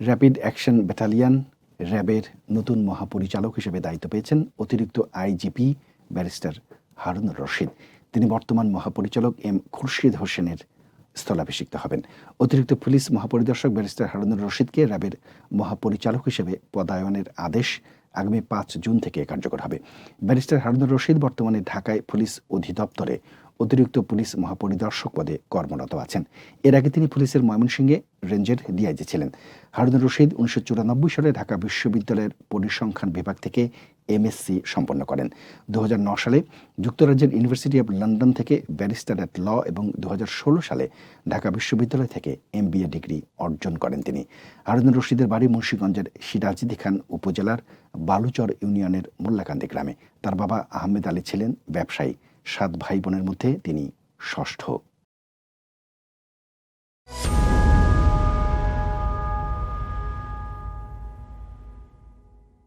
Rapid action battalion র্যাবের নতুন মহাপরিচালক হিসেবে দায়িত্ব পেয়েছেন অতিরিক্ত আইজিপি ব্যারিস্টার হারুন রশিদ। তিনি বর্তমান মহাপরিচালক এম খুরশিদ হোসেনের স্থলাভিষিক্ত হবেন। অতিরিক্ত পুলিশ মহাপরিদর্শক ব্যারিস্টার হারুনুর রশিদকে র্যাবের মহাপরিচালক হিসেবে পদায়নের আদেশ আগামী পাঁচ জুন থেকে কার্যকর হবে। ব্যারিস্টার হারুনুর রশিদ বর্তমানে ঢাকায় পুলিশ অধিদপ্তরে অতিরিক্ত পুলিশ মহাপরিদর্শক পদে কর্মরত আছেন। এর আগে তিনি পুলিশের ময়মনসিংহে রেঞ্জের ডিআইজি ছিলেন। হারুনুর রশিদ উনিশশো চুরানব্বই সালে ঢাকা বিশ্ববিদ্যালয়ের পরিসংখ্যান বিভাগ থেকে এমএসসি সম্পন্ন করেন। দু সালে যুক্তরাজ্যের ইউনিভার্সিটি অব লন্ডন থেকে ব্যারিস্টার অ্যাট ল এবং দু হাজার ষোলো সালে ঢাকা বিশ্ববিদ্যালয় থেকে এমবিএ ডিগ্রি অর্জন করেন তিনি। হারুনুর রশিদের বাড়ি মুন্সীগঞ্জের সিরাজিদি খান উপজেলার বালুচর ইউনিয়নের মোল্লাকান্দি গ্রামে। তার বাবা আহমেদ আলী ছিলেন ব্যবসায়ী। সাত ভাই বোনের মধ্যে তিনি ষষ্ঠ।